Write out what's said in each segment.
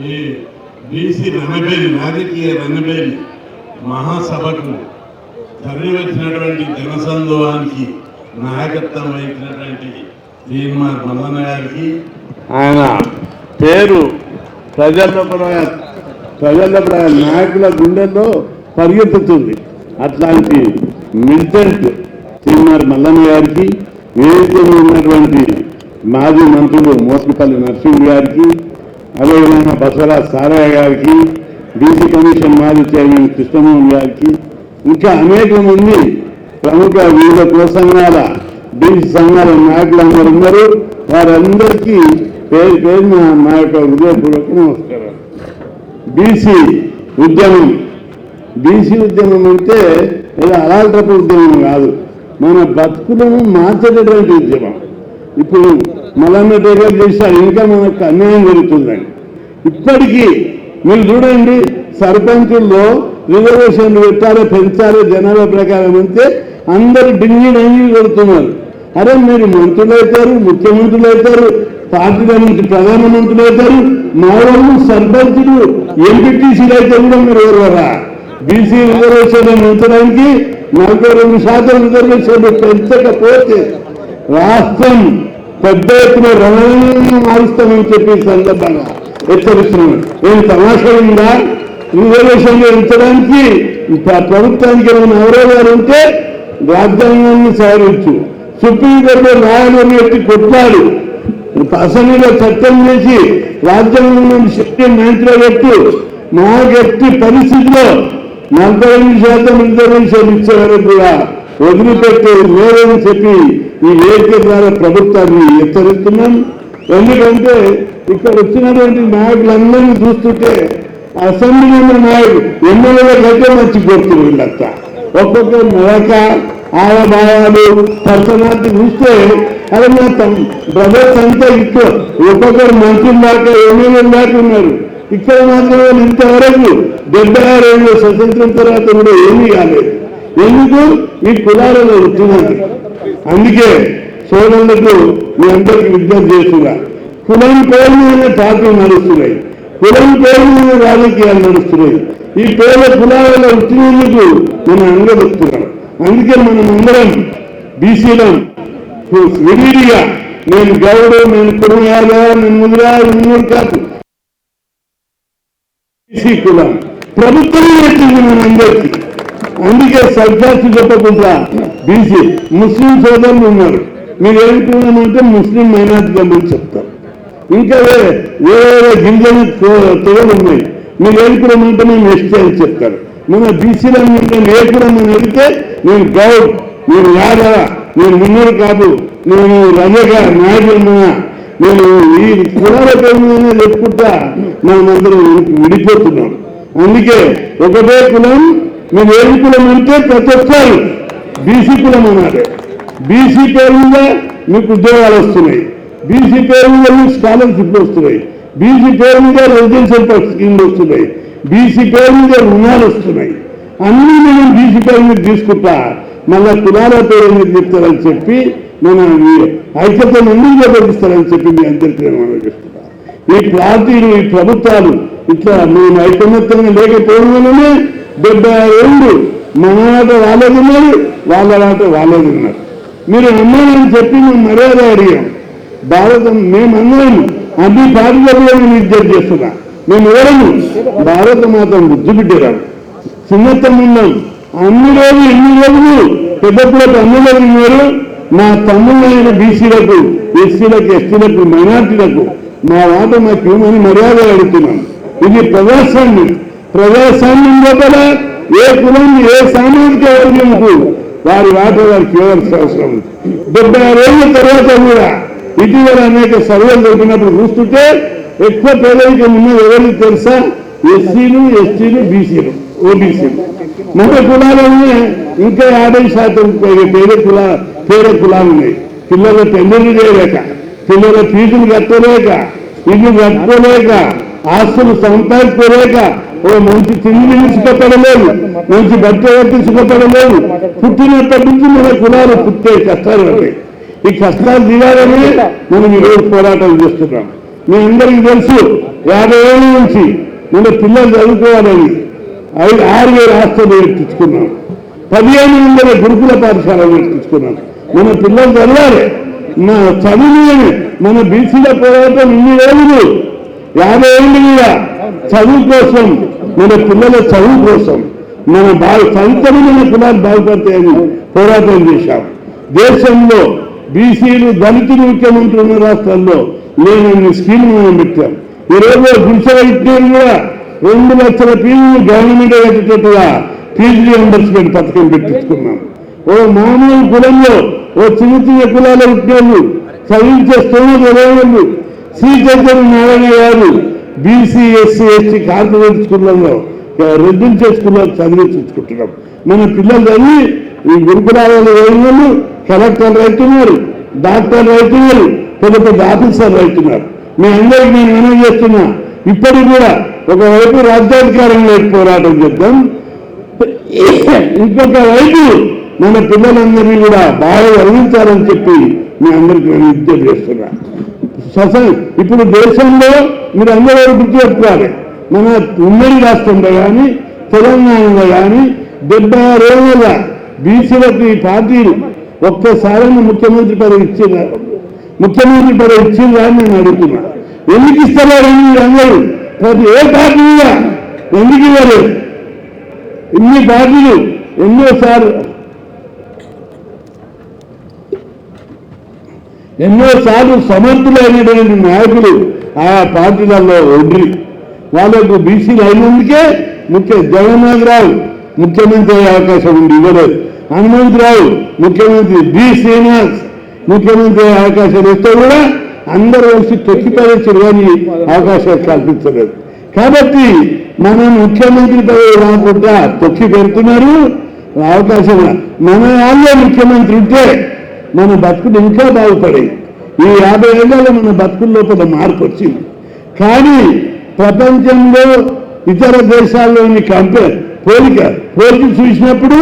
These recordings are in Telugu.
ఈ బీసీ రణబేరి రాజకీయ రణబేలి మహాసభకు తరలి వచ్చినటువంటి జనసందోహానికి నాయకత్వం వహించినటువంటి తీర్మార్ మల్లన్న గారికి ఆయన పేరు ప్రజల ప్ర- ప్రజల నాయకుల గుండెల్లో పరిగెత్తుతుంది. అట్లాంటి మిలిటెంట్ తీర్మార్ మల్లన్న గారికి వేదికలో ఉన్నటువంటి మాజీ మంత్రులు మోసపల్లి నరసింహ గారికి అదేవిధంగా బసవరాజ్ సారయ్య గారికి బీసీ కమిషన్ మాజీ చైర్మన్ కృష్ణమోహన్ గారికి ఇంకా అనేక మంది ప్రముఖ వివిధ కుల సంఘాల బీసీ సంఘాల నాయకులందరూ ఉన్నారు. వారందరికీ పేరు పేరున నా యొక్క హృదయపూర్వక నమస్కారం బీసీ ఉద్యమం. బీసీ ఉద్యమం అంటే ఏదో అలాంటపు ఉద్యమం కాదు. మన బతుకులను మార్చేటటువంటి ఉద్యమం. ఇప్పుడు మలన్న టేకర్ చేశారు ఇంకా మనకు అన్యాయం జరుగుతుందండి. ఇప్పటికీ మీరు చూడండి సర్పంచుల్లో రిజర్వేషన్లు పెట్టాలి పెంచాలి జనాభా ప్రకారం అంటే అందరు డింగి డంగి కొడుతున్నారు అరే మీరు మంత్రులు అవుతారు ముఖ్యమంత్రులు అవుతారు పార్టీల నుంచి ప్రధానమంత్రులు అవుతారు మా వాళ్ళు సర్పంచులు ఎంపీటీసీలు అయితే కూడా మీరు ఎవరువరా? బీసీ రిజర్వేషన్లు ఉంచడానికి నలభై రెండు శాతం రిజర్వేషన్లు పెంచకపోతే రాష్ట్రం పెద్ద ఎత్తున రుణాన్ని మారుస్తామని చెప్పి సందర్భంగా హెచ్చరిస్తున్నాను. ఏం సమాచారంగా ఉందా? రిజర్వేషన్లు పెంచడానికి ప్రభుత్వానికి ఏమైనా అవరోధాలు ఉంటే రాజ్యాంగాన్ని సవరించు. సుప్రీంకోర్టులో న్యాయమని ఎత్తి కొట్లాడు అసెంబ్లీలో చట్టం చేసి రాజ్యాంగం శక్తి మంత్రిలో పెట్టు మాకు ఎట్టి పరిస్థితిలో నలభై ఎనిమిది శాతం రిజర్వేషన్ ఇచ్చే వరకు కూడా వదిలిపెట్టే లేదని చెప్పి ఈ వేదిక ద్వారా ప్రభుత్వాన్ని హెచ్చరిస్తున్నాం. ఎందుకంటే ఇక్కడ వచ్చినటువంటి నాయకులందరినీ చూస్తుంటే అసెంబ్లీ ఉన్న నాయకులు ఎమ్మెల్యేలకైతే మంచి కొడుతున్నారు వీళ్ళంతా. ఒక్కొక్క నడక ఆడభావాలు పర్సనాలిటీ చూస్తే అది మా బ్రదర్స్ అంతా ఇక్కడ ఒక్కొక్కరు మంత్రులు దాకా ఎమ్మెల్యేలు దాకా ఉన్నారు. ఇక్కడ మాత్రం ఇంతవరకు డెబ్బై ఆరు ఏళ్ళు స్వతంత్రం తర్వాత కూడా ఏమీ కాలేదు. ఎందుకు? ఈ కులాలలో వచ్చినది అందుకే సోదరులకు మీ అందరికి విజ్ఞప్తి చేస్తున్నా. కులం పేరు మీద పార్టీలు నడుస్తున్నాయి. కులం పేరు మీద రాజకీయాలు నడుస్తున్నాయి. ఈ పేద కులాల ఉత్తీర్ణులకు మనం అనుగదిస్తున్నాం అందుకే మనం అందరం బీసీలం. విడిగా నేను గౌడు నేను కురుయాలో నేను ముదిరా ఉన్నూరు కాదు. బీసీ కులం. ప్రభుత్వం నేర్చింది మనందరికీ అందుకే సబ్జాస్తి చెప్పకుండా బీసీ ముస్లిం సోదరులు ఉన్నారు. మీరు ఏం అంటే ముస్లిం మైనార్టీ అని చెప్తారు. ఇంకా వేరే వేరే గింజలు తెగలు ఉన్నాయి. మీరు ఏం కులం అంటే మేము ఎస్టీ అని చెప్తారు. మన బీసీలో ఉంటే ఏ కులం అని అడిగితే నేను గౌడ్ నేను యాదవ నేను మున్నూరు కాదు నేను రజగా నాయకులున్నా నేను ఈ కులాల పేరు చెప్పుకుంటా మనమందరం విడిపోతున్నాం. అందుకే ఒకటే కులం మీరు ఏది కులం అంటే ప్రతి ఒక్కరు బీసీ కులం అన్నాడు బీసీ పేరు మీద మీకు ఉద్యోగాలు వస్తున్నాయి. బీసీ పేరు మీద మీకు స్కాలర్షిప్లు వస్తున్నాయి. బీసీ పేరు మీద రెసిడెన్షియల్ స్కీమ్లు వస్తున్నాయి. బీసీ పేరు మీద రుణాలు వస్తున్నాయి. అన్నీ మనం బీసీ పేరు మీద తీసుకుంటా మళ్ళా కులాల పేరు మీద చెప్తారని చెప్పి మన ఈ ఐక్యత ముందుకు చేపట్టిస్తారని చెప్పి మీ అందరికీ నేను మనం చేస్తున్నా ఈ పార్టీలు ఈ ప్రభుత్వాలు ఇట్లా మేము ఐకమత్యంగా లేకపోవడం వల్లనే డెబ్బై ఆరు ఏళ్ళు మన ఆట వాళ్ళది వాళ్ళ ఆట వాళ్ళది ఉన్నారు మీరు అమ్మాలని చెప్పి మేము మర్యాద అడిగాం. భారతం మేము అన్నాము అన్ని పార్టీలలో నేను ఇజ్జత్ చేస్తున్నా. మేము ఎవరము భారత మాత బుద్ధి బిడ్డరాం చిన్నతనం ఉన్నాం. అన్ని రోజులు ఎన్ని రోజులు పెద్దప్పులకు అన్ని రోజులు ఉన్నారు. మా తమ్ముళ్ళైన బీసీలకు ఎస్సీలకు ఎస్టీలకు మైనార్టీలకు మా వాట మాకు ఇవ్వమని మర్యాద అడుగుతున్నాం. ఇది ప్రజాస్వామ్యం. ప్రజాస్వామ్యం లోపల ఏ కులం ఏ సామాజిక వర్గంకు వారి వాట వారికి ఇవ్వాల్సిన అవసరం ఉంది. డెబ్బై రోజుల తర్వాత కూడా ఇటీవల అనేక సర్వేలు జరిపినప్పుడు చూస్తుంటే ఎక్కువ పేదరికం ఉన్నది ఎవరికి తెలుసా? ఎస్సీలు ఎస్టీలు బీసీలు ఓబీసీలు. మన కులాలనే ఇంకా యాభై శాతం పేద కుల పేద కులాలు ఉన్నాయి. పిల్లల పెళ్ళిళ్ళు చేయలేక పిల్లల ఫీజులు కట్టలేక ఇల్లు కట్టుకోలేక ఆస్తులు సంపాదించుకోలేక ఓ మంచి తిండి తీసుకొట్టడలేదు మంచి బట్ట తీసుకొట్టడలేదు పుట్టినప్పటి నుంచి మన కులాలు పుట్టే కష్టాలు ఉంటాయి ఈ కష్టాలు తీరాలని మనం ఈరోజు పోరాటం చేస్తున్నాం. మీ అందరికీ తెలుసు యాభై ఏళ్ళ నుంచి మన పిల్లలు చదువుకోవాలని ఐదు ఆరు వేల ఆస్తులు నేర్పించుకున్నాం పదిహేను వందల గురుకుల పాఠశాల నేర్పించుకున్నాం మన పిల్లలు చదవాలి. మన చదువులేని మన బీసీల పోరాటం ఇన్ని రోజులు. యాభై ఏళ్ళు కూడా చదువు కోసం మన పిల్లల చదువు కోసం మన బాగు సంతమైన మన కులాలు బాగుపడతాయని పోరాటం చేశాం. దేశంలో బీసీలు దళితులు ముఖ్యమంత్రి ఉన్న రాష్ట్రాల్లో లేనన్ని స్కీమ్ మనం పెట్టాం. ఈరోజు గుడిసె వైద్యులు కూడా రెండు లక్షల ఫీజులు గవర్నమెంట్ కట్టేటట్టుగా ఫీజు రియంబర్స్మెంట్ పథకం పెట్టించుకున్నాం. ఓ మామూలు కులంలో ఓ చిన్న చిన్న కులాల ఉద్యోగులు చదివించే స్తోమత లేవాళ్ళు శ్రీ చైతన్య నారాయణ గారు బీసీ ఎస్సీ ఎస్టీ కార్పొరేట్ స్కూళ్ళలో రెడ్డించే చేసుకున్నారు చదివించుకుంటున్నాం మన పిల్లలు చదివి ఈ గురుకులాలలో కలెక్టర్ కలెక్టర్లు అవుతున్నారు డాక్టర్ అవుతున్నారు పెద్ద పెద్ద ఆఫీసర్లు అవుతున్నారు మీ అందరికి నేను మనం చేస్తున్నా ఇప్పటికి కూడా ఒకవైపు రాజ్యాధికారం లేక పోరాటం చేద్దాం. ఇంకొక వైపు మన పిల్లలందరినీ కూడా బాగా చదివించాలని చెప్పి మీ అందరికీ నేను విజ్ఞప్తి చేస్తున్నా. సస- ఇప్పుడు దేశంలో మీరు అందరూ గుర్తు పెట్టుకోవాలి మన ఉమ్మడి రాష్ట్రంలో కానీ తెలంగాణలో కానీ డెబ్బై ఆరు ఏళ్ళ బీసీలకు పార్టీలు ఒక్కసారి ముఖ్యమంత్రి పదవి ఇచ్చిందా? ముఖ్యమంత్రి పదవి ఇచ్చిందా అని నేను అడుగుతున్నా. ఎందుకు ఇస్తారు అందరూ? ప్రతి ఏ పార్టీ ఎందుకు ఇవ్వలేదు ఇన్ని పార్టీలు ఎన్నోసార్లు ఎన్నోసార్లు సమర్థులైనటువంటి నాయకులు ఆయా పార్టీలలో ఉండ్రి వాళ్ళకు బీసీలు అయినందుకే ముఖ్య జగన్నాథ్ రావు ముఖ్యమంత్రి అయ్యే అవకాశం ఉంది ఇవ్వలేదు. హనుమంతరావు ముఖ్యమంత్రి బి శ్రీనివాస్ ముఖ్యమంత్రి అయ్యే అవకాశం ఇస్తే కూడా అందరూ కలిసి తొక్కిపరించరు కానీ అవకాశాలు కల్పించలేదు. కాబట్టి మనం ముఖ్యమంత్రి పదవి రాకుండా తొక్కి పెడుతున్నారు. అవకాశం మన వాళ్ళే ముఖ్యమంత్రి ఉంటే మన బతుకులు ఇంకా బాగుపడాయి. ఈ యాభై ఏళ్ళలో మన బతుకుల లోపల మార్పు వచ్చింది. కానీ ప్రపంచంలో ఇతర దేశాల్లోని కంపేర్ పోలిక పోలిక చూసినప్పుడు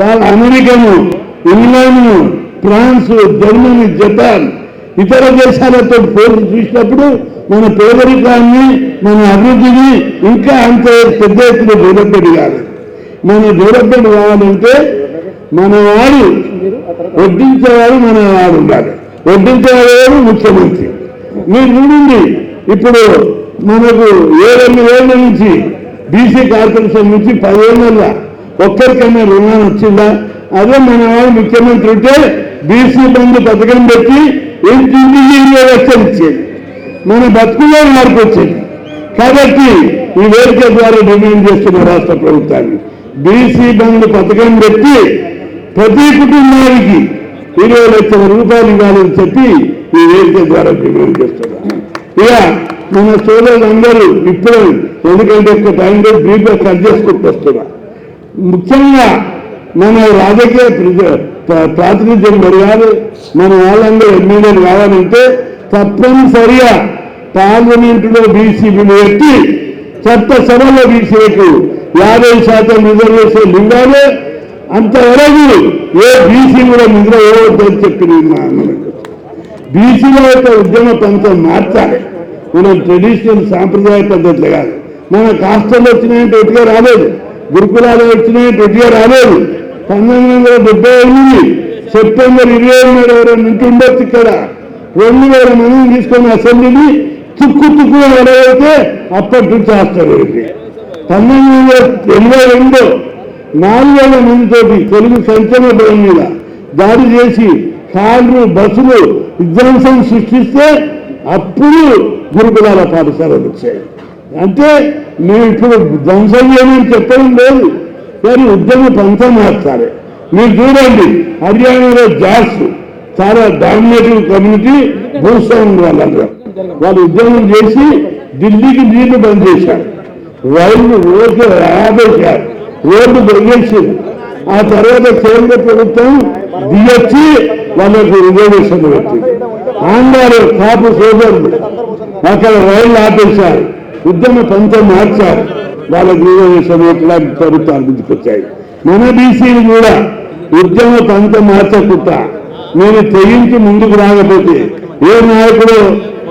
వాళ్ళ అమెరికను ఇంగ్లాండ్ను ఫ్రాన్స్ జర్మనీ జపాన్ ఇతర దేశాలతో పోలిక చూసినప్పుడు మన పేదరికాన్ని మన అభివృద్ధిని ఇంకా అంత పెద్ద ఎత్తున డెవలప్మెంట్ కాదు మన డెవలప్మెంట్ కావాలంటే మన వాడు వడ్డించేవాడు మన వాడు ఉండాలి వడ్డించేవాడు ముఖ్యమంత్రి. మీరు చూడండి ఇప్పుడు మనకు ఏడెనిమిది ఏళ్ళ నుంచి బీసీ కార్పొరేషన్ నుంచి పదేళ్ళ ఒక్కరికైనా రుణాలు వచ్చిందా? అదే మన వాడు ముఖ్యమంత్రి ఉంటే బీసీ బంధు పథకం పెట్టి ఇంటింటికి ఇరవై లక్షలు ఇచ్చేది. మన బతుకులో మార్పు వచ్చేది. కాబట్టి ఈ వేదిక ద్వారా డిమాండ్ చేస్తున్న రాష్ట్ర ప్రభుత్వాన్ని బీసీ బంధు పథకం పెట్టి ప్రతి కుటుంబానికి ఇరవై లక్షల రూపాయలు ఇవ్వాలని చెప్పి ఈ వేదిక ద్వారా డిమాండ్ చేస్తున్నారు. ఇక మన సోదరులందరూ ఇప్పుడు ఎందుకంటే ఒక టైం లేదు బ్రీఫ్గా కట్ చేసుకుంటూ వస్తున్నా ముఖ్యంగా మన రాజకీయ ప్రజ- ప్రాతినిధ్యం పెరగాలి. మన వాళ్ళందరూ ఎమ్మెల్యేలు కావాలంటే తప్పనిసరిగా పార్లమెంటులో బీసీ పెట్టి చట్ట సభలో బీసీలకు యాభై శాతం రిజర్వేషన్ ఇవ్వాలి. అంతవరకు ఏ బీసీ కూడా నిద్ర ఇవ్వవద్దని చెప్పి మా మనకు బీసీల యొక్క ఉద్యమ పంతం మార్చాలి. మనం ట్రెడిషనల్ సాంప్రదాయ పద్ధతులు కాదు. మన కాస్టర్లు వచ్చినాయంటే ఎట్లా రాలేదు. గురుకులాలు వచ్చినాయంటే ఎట్లా రాలేదు. పంతొమ్మిది వందల డెబ్బై ఎనిమిది సెప్టెంబర్ ఇరవై ఎనిమిది వరకు నుంచి ఉండొచ్చు ఇక్కడ. రెండు వేల మందిని తీసుకొని అసెంబ్లీని తుక్కు తుక్కు ఎడవైతే అప్పటి నుంచి హాస్టల్ పంతొమ్మిది వందల ఎనభై రెండు నాలుగు వేల మందితోటి తెలుగు సంచలన భవన్ మీద దాడి చేసి కార్లు బస్సులు విధ్వంసం సృష్టిస్తే అప్పుడు గురుకులాల పాఠశాలలు వచ్చాయి. అంటే మేము ఇప్పుడు ధ్వంసం చేయమని చెప్పడం లేదు కానీ ఉద్యమ పంతం మార్చాలి. మీరు చూడండి హర్యానాలో జాస్ చాలా డామినేటివ్ కమ్యూనిటీ భూస్వామి వాళ్ళందరూ. వాళ్ళు ఉద్యమం చేసి ఢిల్లీకి నీళ్ళు బంద్ చేశారు. రైలు రోజు ఆపేశారు. రోడ్డు బెంగేసింది ఆ తర్వాత కేంద్ర ప్రభుత్వం దిగొచ్చి వాళ్ళకి రిజర్వేషన్ పెట్టింది. ఆంధ్రాలో కాపు సోదరులు అక్కడ రైళ్ళు ఆపేశారు. ఉద్యమ పంచం మార్చారు. వాళ్ళకి రిజర్వేషన్ ఇట్లాంటి ప్రభుత్వాలు గుర్తుకొచ్చాయి మన బీసీలు కూడా ఉద్యమ పంచం మార్చకుండా మీరు తెగించి ముందుకు రాకపోతే ఏ నాయకుడు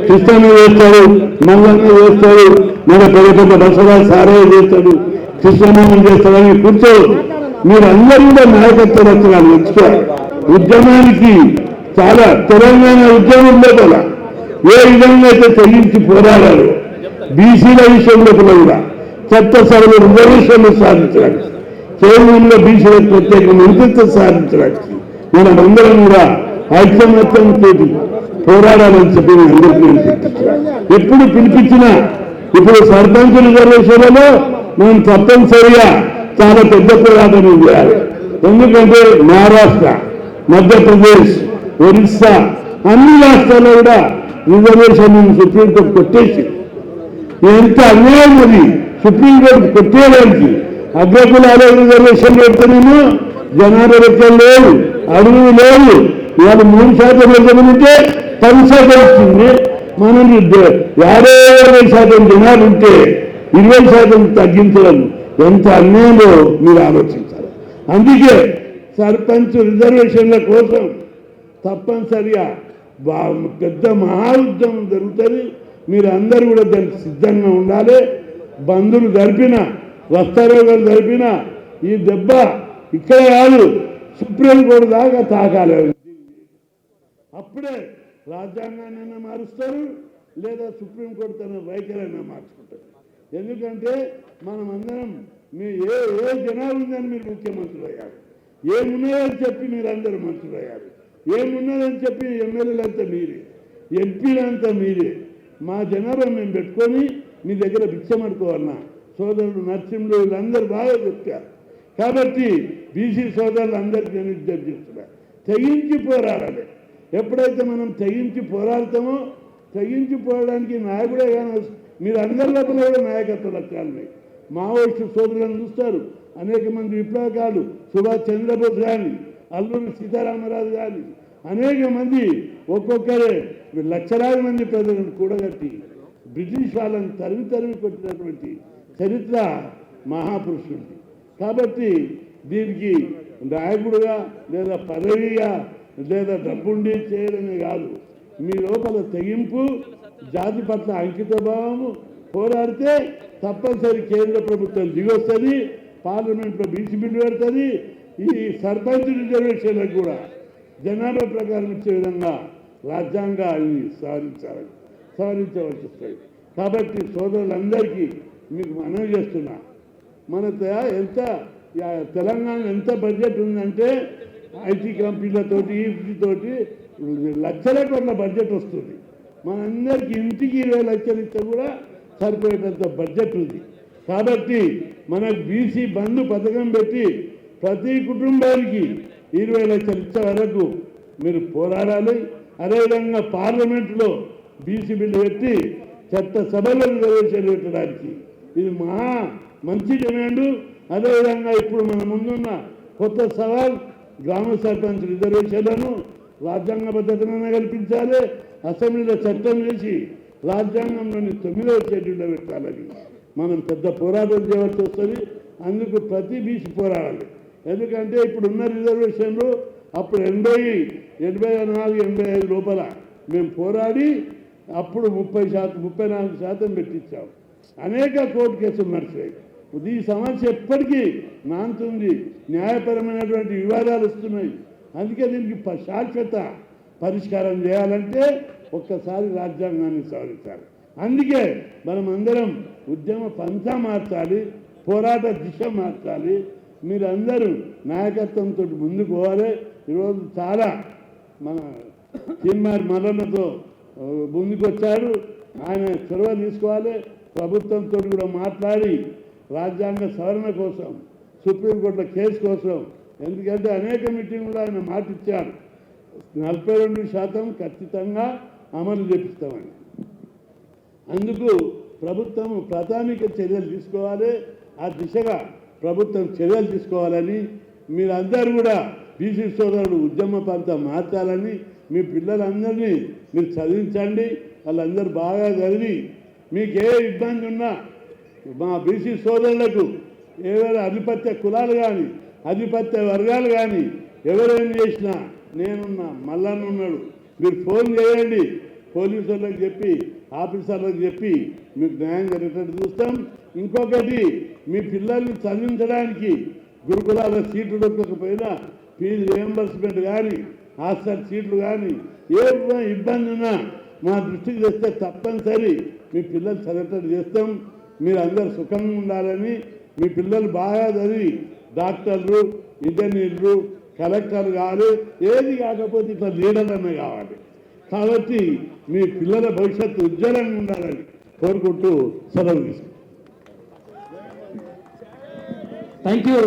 కృష్ణ చేస్తాడు మల్లన్న చేస్తాడు మన పెద్ద పెద్ద బసరాజ్ సారయ్య చేస్తాడు. కృష్ణమోహన్ చేస్తాడని కూర్చో. మీరందరూ కూడా నాయకత్వ లక్షణాలు తెచ్చుకోవాలి ఉద్యమానికి చాలా తెలంగాణ ఉద్యమం లోపల ఏ విధంగా అయితే తెగించి పోరాడారు బీసీల విషయంలో కూడా చట్టసభలో రిజర్వేషన్లు సాధించడానికి కేంద్రంలో బీసీల ప్రత్యేక మంత్రిత్వం సాధించడానికి మనం అందరం కూడా ఐక్యమత్యంతో పోరాడాలని చెప్పి అందరికీ ఎప్పుడు పిలిపించినా ఇప్పుడు సర్పంచ్ రిజర్వేషన్లలో మనం తప్పనిసరిగా చాలా పెద్ద పోరాటం చేయాలి. ఎందుకంటే మహారాష్ట్ర మధ్యప్రదేశ్ ఒరిస్సా అన్ని రాష్ట్రాల్లో కూడా రిజర్వేషన్ సుప్రీంకోర్టు కొట్టేసి. ఎంత అన్యాయం అది సుప్రీంకోర్టు కొట్టేయడానికి అగ్రకులాల రిజర్వేషన్ పెడితేనేమో జనాభా లెక్కలు లేవు అడుగు లేవు. ఇవాళ మూడు శాతం లెక్కలు పది శాతం వచ్చింది. మనం యాభై ఇరవై శాతం జనాలు ఉంటే ఇరవై శాతం తగ్గించడం ఎంత అన్యాయమో మీరు ఆలోచించాలి. అందుకే సర్పంచ్ రిజర్వేషన్ల కోసం తప్పనిసరిగా బా- పెద్ద మహా ఉద్యమం జరుగుతుంది. మీరు అందరూ కూడా దానికి సిద్ధంగా ఉండాలి. బంధువులు జరిపిన వస్త్రరోగాలు జరిపిన ఈ దెబ్బ ఇక్కడ కాదు సుప్రీంకోర్టు దాకా తాకాలి. అప్పుడే రాజ్యాంగాన్ని మారుస్తారు లేదా సుప్రీంకోర్టు తన వైఖరైనా మార్చుకుంటారు. ఎందుకంటే మనమందరం మీ ఏ ఏ జనాలు ఉందని మీరు ముఖ్యమంత్రులు అయ్యారు. ఏమున్నాయని చెప్పి మీరు అందరూ మంత్రులు అయ్యారు. ఏమున్నదని చెప్పి ఎమ్మెల్యేలంతా మీరే ఎంపీలంతా మీరే. మా జనాభా మేము పెట్టుకొని మీ దగ్గర భిక్షమడుకోవాలన్నా సోదరుడు నరసింహుడు వీళ్ళందరూ బాగా చెప్తారు. కాబట్టి బీసీ సోదరులందరికీ నేను విజ్ఞప్తి చేస్తున్నా. తెగించి పోరాడాలి ఎప్పుడైతే మనం తెగించి పోరాడతామో తెగించి పోరాడడానికి నాయకుడే కానీ మీరు అందరి కూడా నాయకత్వ లక్ష్యాలు మావోయిస్టు సోదరులను చూస్తారు. అనేక మంది విప్లవకాలు సుభాష్ చంద్రబోస్ కానీ అల్లూరి సీతారామరాజు కానీ అనేక మంది ఒక్కొక్కరే లక్షలాది మంది ప్రజలను కూడగట్టి బ్రిటిష్ వాళ్ళని తరివి తరివి కొట్టినటువంటి చరిత్ర మహాపురుషుడి కాబట్టి దీనికి నాయకుడుగా లేదా పదవిగా లేదా డబ్బుండి చేయడమే కాదు మీ లోపల తెగింపు జాతి పట్ల అంకితభావము పోరాడితే తప్పనిసరి కేంద్ర ప్రభుత్వం దిగొస్తుంది పార్లమెంట్లో బీసీ బిల్లు పెడుతుంది ఈ సర్పంచ్ రిజర్వేషన్లకు కూడా. జనాభా ప్రకారం ఇచ్చే విధంగా రాజ్యాంగాన్ని సవరించాలి సవరించవలసి వస్తుంది. కాబట్టి సోదరులందరికీ మీకు మనవి చేస్తున్నా మన ఎంత తెలంగాణ ఎంత బడ్జెట్ ఉందంటే ఐటీ కంపెనీలతోటి ఈపీతోటి లక్షల కోట్ల బడ్జెట్ వస్తుంది. మనందరికీ ఇంటికి ఇరవై లక్షలు ఇస్తే కూడా సరిపోయేటంత బడ్జెట్ ఉంది. కాబట్టి మనకు బీసీ బంధు పథకం పెట్టి ప్రతి కుటుంబానికి ఇరవై లక్షలు ఇచ్చే వరకు మీరు పోరాడాలి. అదేవిధంగా పార్లమెంట్లో బీసీ బిల్లు పెట్టి చట్ట సభలో రిజర్వేషన్ పెట్టడానికి ఇది మహా మంచి డిమాండ్. అదేవిధంగా ఇప్పుడు మన ముందున్న కొత్త సవాల్ గ్రామ సర్పంచ్ రిజర్వేషన్లను రాజ్యాంగ భద్రతను కల్పించాలి. అసెంబ్లీలో చట్టం చేసి రాజ్యాంగంలోని తొమ్మిదవ షెడ్యూల్లో పెట్టాలని. మనం పెద్ద పోరాటం చేయవలసి వస్తుంది. అందుకు ప్రతి బీసీ పోరాడాలి. ఎందుకంటే ఇప్పుడు ఉన్న రిజర్వేషన్లు అప్పుడు ఎనభై ఎనభై నాలుగు ఎనభై ఐదు లోపల మేము పోరాడి అప్పుడు ముప్పై శాతం ముప్పై నాలుగు శాతం పెట్టించాం. అనేక కోర్టు కేసులు నడిచాయి. ఈ సమస్య ఎప్పటికీ నాంతుంది. న్యాయపరమైనటువంటి వివాదాలు వస్తున్నాయి. అందుకే దీనికి శాశ్వత పరిష్కారం చేయాలంటే ఒక్కసారి రాజ్యాంగాన్ని సవరించాలి అందుకే మనం అందరం ఉద్యమ పంచా మార్చాలి పోరాట దిశ మార్చాలి. మీరందరూ నాయకత్వంతో ముందుకు పోవాలి. ఈరోజు చాలా మన చిన్మారి మరణతో ముందుకు వచ్చాడు ఆయన చొరవ తీసుకోవాలి. ప్రభుత్వంతో కూడా మాట్లాడి రాజ్యాంగ సవరణ కోసం సుప్రీంకోర్టులో కేసు కోసం ఎందుకంటే అనేక మీటింగ్లో ఆయన మాట ఇచ్చారు నలభై రెండు శాతం ఖచ్చితంగా అమలు చేపిస్తామని. అందుకు ప్రభుత్వం ప్రాథమిక చర్యలు తీసుకోవాలి. ఆ దిశగా ప్రభుత్వం చర్యలు తీసుకోవాలని మీరందరూ కూడా బీసీ సోదరుడు ఉద్యమ ప్రాంతం మార్చాలని మీ పిల్లలందరినీ మీరు చదివించండి. వాళ్ళందరూ బాగా చదివి మీకు ఏ ఇబ్బంది ఉన్నా మా బీసీ సోదరులకు ఏవైనా ఆధిపత్య కులాలు కానీ ఆధిపత్య వర్గాలు కానీ ఎవరేం చేసినా నేనున్నా మల్లన్న ఉన్నాడు మీరు ఫోన్ చేయండి. పోలీసులకు చెప్పి ఆఫీసర్లకు చెప్పి మీకు న్యాయం జరిగేటట్టు చూస్తాం. ఇంకొకటి మీ పిల్లల్ని చదివించడానికి గురుకులాల సీట్లు దొరకకపోయినా ఫీజు రియంబర్స్మెంట్ కానీ హాస్టల్ సీట్లు కానీ ఏ ఇబ్బంది ఉన్నా మా దృష్టికి తెస్తే తప్పనిసరి మీ పిల్లలు చదివేటట్టు చేస్తాం. మీరు అందరు సుఖంగా ఉండాలని మీ పిల్లలు బాగా చదివి డాక్టర్లు ఇంజనీర్లు కలెక్టర్లు కావాలి ఏది కాకపోతే ఇట్లా లీడర్లనే కావాలి. కాబట్టి మీ పిల్లల భవిష్యత్తు ఉజ్వలంగా ఉండాలని కోరుకుంటూ సెలవు తీసుకుంటాం థ్యాంక్ యూ